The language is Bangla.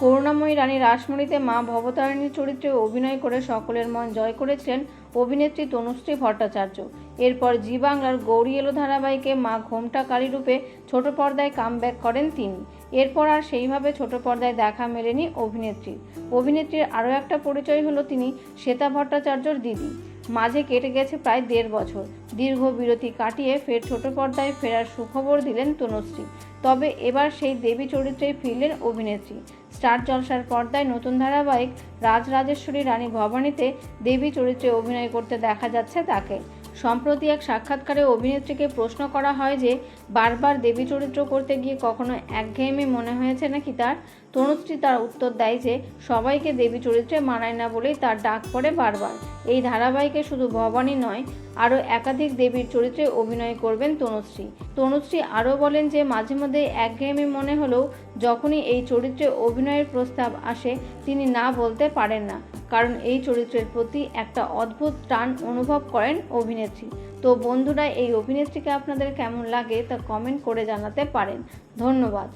করুণাময়ী রানী রাসমণিতে মা ভবতারিণীর চরিত্রে অভিনয় করে সকলের মন জয় করেছিলেন অভিনেত্রী তনুশ্রী ভট্টাচার্য। এরপর জি বাংলার গৌরী এলো ধারাবাহিকে মা ঘোমটাকারী রূপে ছোট পর্দায় কামব্যাক করেন তিনি। এরপর আর সেইভাবে ছোট পর্দায় দেখা মেলেনি অভিনেত্রীর অভিনেত্রীর আরও একটা পরিচয় হলো তিনি শ্বেতা ভট্টাচার্যর দিদি। মাঝে কেটে গেছে প্রায় দেড় বছর। দীর্ঘ বিরতি কাটিয়ে ফের ছোট পর্দায় ফেরার সুখবর দিলেন তনুশ্রী। তবে এবার সেই দেবী চরিত্রে ফিরলেন অভিনেত্রী। স্টার জলসার পর্দায় নতুন ধারাবাহিক রাজরাজেশ্বরী রানী ভবানীতে দেবী চরিত্রে অভিনয় করতে দেখা যাচ্ছে তাকে। সম্প্রতি এক সাক্ষাৎকারে অভিনেত্রীকে প্রশ্ন করা হয় যে, বারবার দেবী চরিত্র করতে গিয়ে কখনো একঘেয়েমি মনে হয়েছে নাকি তার? তনুশ্রী তার উত্তর দেয় যে, সবাইকে দেবী চরিত্রে মানায় না বলেই তার ডাক পড়ে বারবার। এই ধারাবাহিকে শুধু ভবানী নয়, আরও একাধিক দেবীর চরিত্রে অভিনয় করবেন তনুশ্রী। তনুশ্রী আরও বলেন যে, মাঝে মধ্যে একঘেয়েমি মনে হলেও যখনই এই চরিত্রে অভিনয়ের প্রস্তাব আসে, তিনি না বলতে পারেন না। কারণ এই চরিত্রের প্রতি একটা অদ্ভুত টান অনুভব করেন অভিনেত্রী। তো বন্ধুরা, এই অভিনেত্রীকে আপনাদের কেমন লাগে তা কমেন্ট করে জানাতে পারেন। ধন্যবাদ।